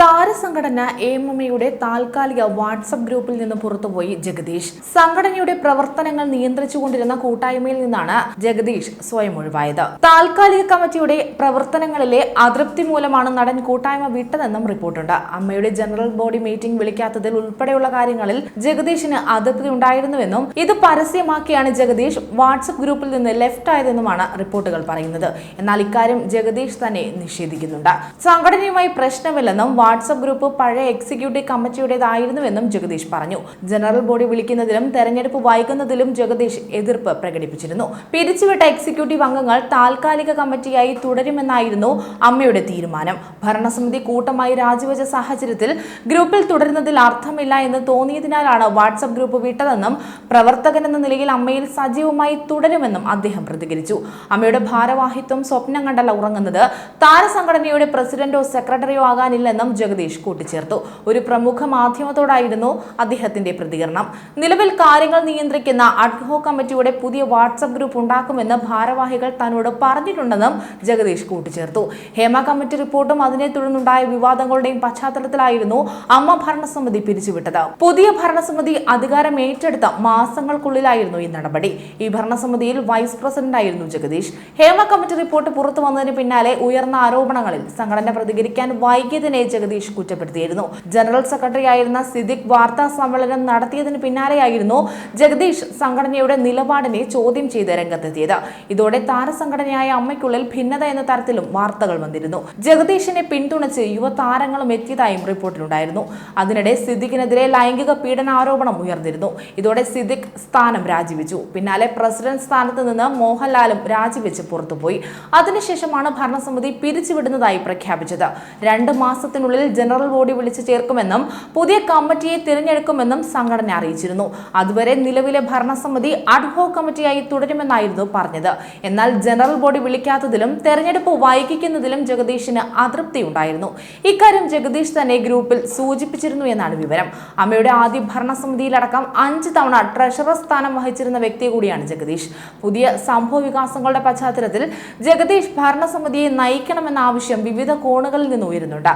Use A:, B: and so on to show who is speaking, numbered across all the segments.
A: താരസംഘടന A M M എയുടെ താൽക്കാലിക WhatsApp ഗ്രൂപ്പിൽ നിന്ന് പുറത്തുപോയി ജഗദീഷ്. സംഘടനയുടെ പ്രവർത്തനങ്ങൾ നിയന്ത്രിച്ചുകൊണ്ടിരുന്ന കൂട്ടായ്മയിൽ നിന്നാണ് ജഗദീഷ് സ്വയം ഒഴിവായത്. താൽക്കാലിക കമ്മിറ്റിയുടെ പ്രവർത്തനങ്ങളിലെ അതൃപ്തി മൂലമാണ് നടൻ കൂട്ടായ്മ വിട്ടതെന്നും റിപ്പോർട്ടുണ്ട്. അമ്മയുടെ ജനറൽ ബോഡി മീറ്റിംഗ് വിളിക്കാത്തതിൽ ഉൾപ്പെടെയുള്ള കാര്യങ്ങളിൽ ജഗദീഷിന് അതൃപ്തി ഉണ്ടായിരുന്നുവെന്നും ഇത് പരസ്യമാക്കിയാണ് ജഗദീഷ് വാട്സപ്പ് ഗ്രൂപ്പിൽ നിന്ന് ലെഫ്റ്റ് ആയതെന്നുമാണ് റിപ്പോർട്ടുകൾ പറയുന്നത്. എന്നാൽ ഇക്കാര്യം ജഗദീഷ് തന്നെ നിഷേധിക്കുന്നുണ്ട്. സംഘടനയുമായി പ്രശ്നമില്ലെന്നും വാട്സപ്പ് ഗ്രൂപ്പ് പഴയ എക്സിക്യൂട്ടീവ് കമ്മിറ്റിയുടേതായിരുന്നുവെന്നും ജഗദീഷ് പറഞ്ഞു. ജനറൽ ബോഡി വിളിക്കുന്നതിലും തെരഞ്ഞെടുപ്പ് വൈകുന്നതിലും ജഗദീഷ് എതിർപ്പ് പ്രകടിപ്പിച്ചിരുന്നു. പിരിച്ചുവിട്ട എക്സിക്യൂട്ടീവ് അംഗങ്ങൾ താൽക്കാലിക കമ്മിറ്റിയായി തുടരുമെന്നായിരുന്നു അമ്മയുടെ തീരുമാനം. ഭരണസമിതി കൂട്ടമായി രാജിവെച്ച സാഹചര്യത്തിൽ ഗ്രൂപ്പിൽ തുടരുന്നതിൽ അർത്ഥമില്ല എന്ന് തോന്നിയതിനാലാണ് വാട്സപ്പ് ഗ്രൂപ്പ് വിട്ടതെന്നും പ്രവർത്തകൻ എന്ന നിലയിൽ അമ്മയിൽ സജീവമായി തുടരുമെന്നും അദ്ദേഹം പ്രതികരിച്ചു. അമ്മയുടെ ഭാരവാഹിത്വം സ്വപ്നം കണ്ടല്ല ഉറങ്ങുന്നത്. താരസംഘടനയുടെ പ്രസിഡന്റോ സെക്രട്ടറിയോ ആകാനില്ലെന്നും ജഗദീഷ് കൂട്ടിച്ചേർത്തു. ഒരു പ്രമുഖ മാധ്യമത്തോടായിരുന്നു അദ്ദേഹത്തിന്റെ പ്രതികരണം. നിലവിൽ കാര്യങ്ങൾ നിയന്ത്രിക്കുന്ന അഡ്ഹോ കമ്മിറ്റിയുടെ പുതിയ വാട്സപ്പ് ഗ്രൂപ്പ് ഉണ്ടാക്കുമെന്ന് ഭാരവാഹികൾ തന്നോട് പറഞ്ഞിട്ടുണ്ടെന്നും ജഗദീഷ് കൂട്ടിച്ചേർത്തു. ഹേമ കമ്മിറ്റി റിപ്പോർട്ടും അതിനെ തുടർന്നുണ്ടായ വിവാദങ്ങളുടെയും പശ്ചാത്തലത്തിലായിരുന്നു അമ്മ ഭരണസമിതി പിരിച്ചുവിട്ടത്. പുതിയ ഭരണസമിതി അധികാരം ഏറ്റെടുത്ത മാസങ്ങൾക്കുള്ളിലായിരുന്നു ഈ നടപടി. ഈ ഭരണസമിതിയിൽ വൈസ് പ്രസിഡന്റായിരുന്നു ജഗദീഷ്. ഹേമ കമ്മിറ്റി റിപ്പോർട്ട് പുറത്തു വന്നതിന് പിന്നാലെ ഉയർന്ന ആരോപണങ്ങളിൽ സംഘടന പ്രതികരിക്കാൻ വൈകിയതിനെ ജഗദീഷ് കുറ്റപ്പെടുത്തിയിരുന്നു. ജനറൽ സെക്രട്ടറി ആയിരുന്ന സിദ്ദിഖ് വാർത്താ സമ്മേളനം നടത്തിയതിന് പിന്നാലെയായിരുന്നു ജഗദീഷ് സംഘടനയുടെ നിലപാടിനെ ചോദ്യം ചെയ്ത് രംഗത്തെത്തിയത്. ഇതോടെ താരസംഘടനയായ അമ്മയ്ക്കുള്ളിൽ ഭിന്നത എന്ന തരത്തിലും വാർത്തകൾ വന്നിരുന്നു. ജഗദീഷിനെ പിന്തുണച്ച് യുവതാരങ്ങളും എത്തിയതായും റിപ്പോർട്ടിലുണ്ടായിരുന്നു. അതിനിടെ സിദ്ദിഖിനെതിരെ ലൈംഗിക പീഡനാരോപണം ഉയർന്നിരുന്നു. ഇതോടെ സിദ്ദിഖ് സ്ഥാനം രാജിവെച്ചു. പിന്നാലെ പ്രസിഡന്റ് സ്ഥാനത്ത് നിന്ന് മോഹൻലാലും രാജിവെച്ച് പുറത്തുപോയി. അതിനുശേഷമാണ് ഭരണസമിതി പിരിച്ചുവിടുന്നതായി പ്രഖ്യാപിച്ചത്. രണ്ട് മാസത്തിനുള്ളിൽ ജനറൽ ബോഡി വിളിച്ചു ചേർക്കുമെന്നും പുതിയ കമ്മിറ്റിയെ തിരഞ്ഞെടുക്കുമെന്നും സംഘടന അറിയിച്ചിരുന്നു. അതുവരെ നിലവിലെ ഭരണസമിതി അഡ്ഹോ കമ്മിറ്റിയായി തുടരുമെന്നായിരുന്നു പറഞ്ഞത്. എന്നാൽ ജനറൽ ബോഡി വിളിക്കാത്തതിലും തെരഞ്ഞെടുപ്പ് വൈകിക്കുന്നതിലും ജഗദീഷിന് അതൃപ്തിയുണ്ടായിരുന്നു ഇക്കാര്യം ജഗദീഷ് തന്നെ ഗ്രൂപ്പിൽ സൂചിപ്പിച്ചിരുന്നു എന്നാണ് വിവരം. അമ്മയുടെ ആദ്യ ഭരണസമിതിയിലടക്കം അഞ്ച് തവണ ട്രഷറർ സ്ഥാനം വഹിച്ചിരുന്ന വ്യക്തി കൂടിയാണ് ജഗദീഷ്. പുതിയ സംഭവ വികാസങ്ങളുടെ പശ്ചാത്തലത്തിൽ ജഗദീഷ് ഭരണസമിതിയെ നയിക്കണമെന്ന ആവശ്യം വിവിധ കോണുകളിൽ നിന്ന് ഉയരുന്നുണ്ട്.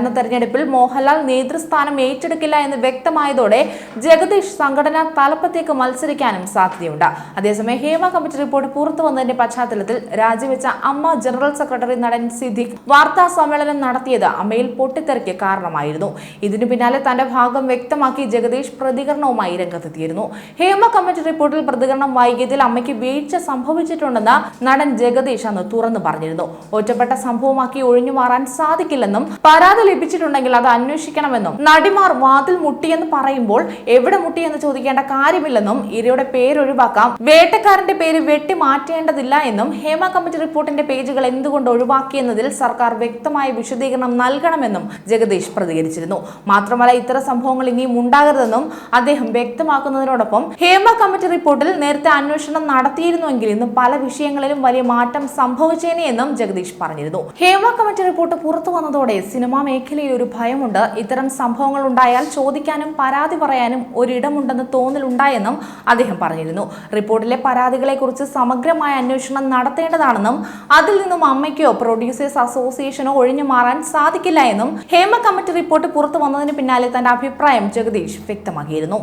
A: വരുന്ന തെരഞ്ഞെടുപ്പിൽ മോഹൻലാൽ നേതൃസ്ഥാനം ഏറ്റെടുക്കില്ല എന്ന് വ്യക്തമായതോടെ ജഗദീഷ് സംഘടന തലപ്പത്തേക്ക് മത്സരിക്കാനും സാധ്യതയുണ്ട്. അതേസമയം ഹേമ കമ്മിറ്റി റിപ്പോർട്ട് പുറത്തു വന്നതിന്റെ പശ്ചാത്തലത്തിൽ രാജിവെച്ച അമ്മ ജനറൽ സെക്രട്ടറി നടൻ സിദ്ദിഖ് വാർത്താ സമ്മേളനം നടത്തിയത് അമ്മയിൽ പൊട്ടിത്തെറിക്ക് കാരണമായിരുന്നു. ഇതിനു പിന്നാലെ തന്റെ ഭാഗം വ്യക്തമാക്കി ജഗദീഷ് പ്രതികരണവുമായി രംഗത്തെത്തിയിരുന്നു. ഹേമ കമ്മിറ്റി റിപ്പോർട്ടിൽ പ്രതികരണം വൈകിയതിൽ അമ്മയ്ക്ക് വീഴ്ച സംഭവിച്ചിട്ടുണ്ടെന്ന് നടൻ ജഗദീഷ് അന്ന് തുറന്നു പറഞ്ഞിരുന്നു. ഒറ്റപ്പെട്ട സംഭവമാക്കി ഒഴിഞ്ഞു മാറാൻ സാധിക്കില്ലെന്നും പരാതി ലഭിച്ചിട്ടുണ്ടെങ്കിൽ അത് അന്വേഷിക്കണമെന്നും നടിമാർ വാതിൽ മുട്ടിയെന്ന് പറയുമ്പോൾ എവിടെ മുട്ടിയെന്ന് ചോദിക്കേണ്ട കാര്യമില്ലെന്നും ഇരയുടെ പേരൊഴിവാക്കാം വേട്ടക്കാരന്റെ പേര് വെട്ടി മാറ്റേണ്ടതില്ല എന്നും ഹേമ കമ്മിറ്റി റിപ്പോർട്ടിന്റെ പേജുകൾ എന്തുകൊണ്ട് ഒഴിവാക്കിയെന്നതിൽ സർക്കാർ വ്യക്തമായ വിശദീകരണം നൽകണമെന്നും ജഗദീഷ് പ്രതികരിച്ചിരുന്നു. മാത്രമല്ല ഇത്തരം സംഭവങ്ങൾ ഇനിയും ഉണ്ടാകരുതെന്നും അദ്ദേഹം വ്യക്തമാക്കുന്നതിനോടൊപ്പം ഹേമ കമ്മിറ്റി റിപ്പോർട്ടിൽ നേരത്തെ അന്വേഷണം നടത്തിയിരുന്നുവെങ്കിൽ ഇന്ന് പല വിഷയങ്ങളിലും വലിയ മാറ്റം സംഭവിച്ചേനെ എന്നും ജഗദീഷ് പറഞ്ഞിരുന്നു. ഹേമ കമ്മിറ്റി റിപ്പോർട്ട് പുറത്തു വന്നതോടെ സിനിമാ മേഖലയിൽ ഒരു ഭയമുണ്ട്. ഇത്തരം സംഭവങ്ങൾ ഉണ്ടായാൽ ചോദിക്കാനും പരാതി പറയാനും ഒരിടമുണ്ടെന്ന് തോന്നലുണ്ടായെന്നും അദ്ദേഹം പറഞ്ഞിരുന്നു. റിപ്പോർട്ടിലെ പരാതികളെക്കുറിച്ച് സമഗ്രമായ അന്വേഷണം നടത്തേണ്ടതാണെന്നും അതിൽ നിന്നും അമ്മയ്ക്കോ പ്രൊഡ്യൂസേഴ്സ് അസോസിയേഷനോ ഒഴിഞ്ഞു മാറാൻ സാധിക്കില്ല എന്നും ഹേമ കമ്മിറ്റി റിപ്പോർട്ട് പുറത്തു വന്നതിന് പിന്നാലെ തന്റെ അഭിപ്രായം ജഗദീഷ് വ്യക്തമാക്കിയിരുന്നു.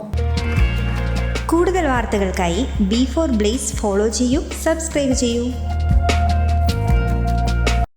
B: കൂടുതൽ വാർത്തകൾക്കായി ബി ഫോർ ബ്ലേസ് ഫോളോ ചെയ്യൂ സബ്സ്ക്രൈബ് ചെയ്യൂ.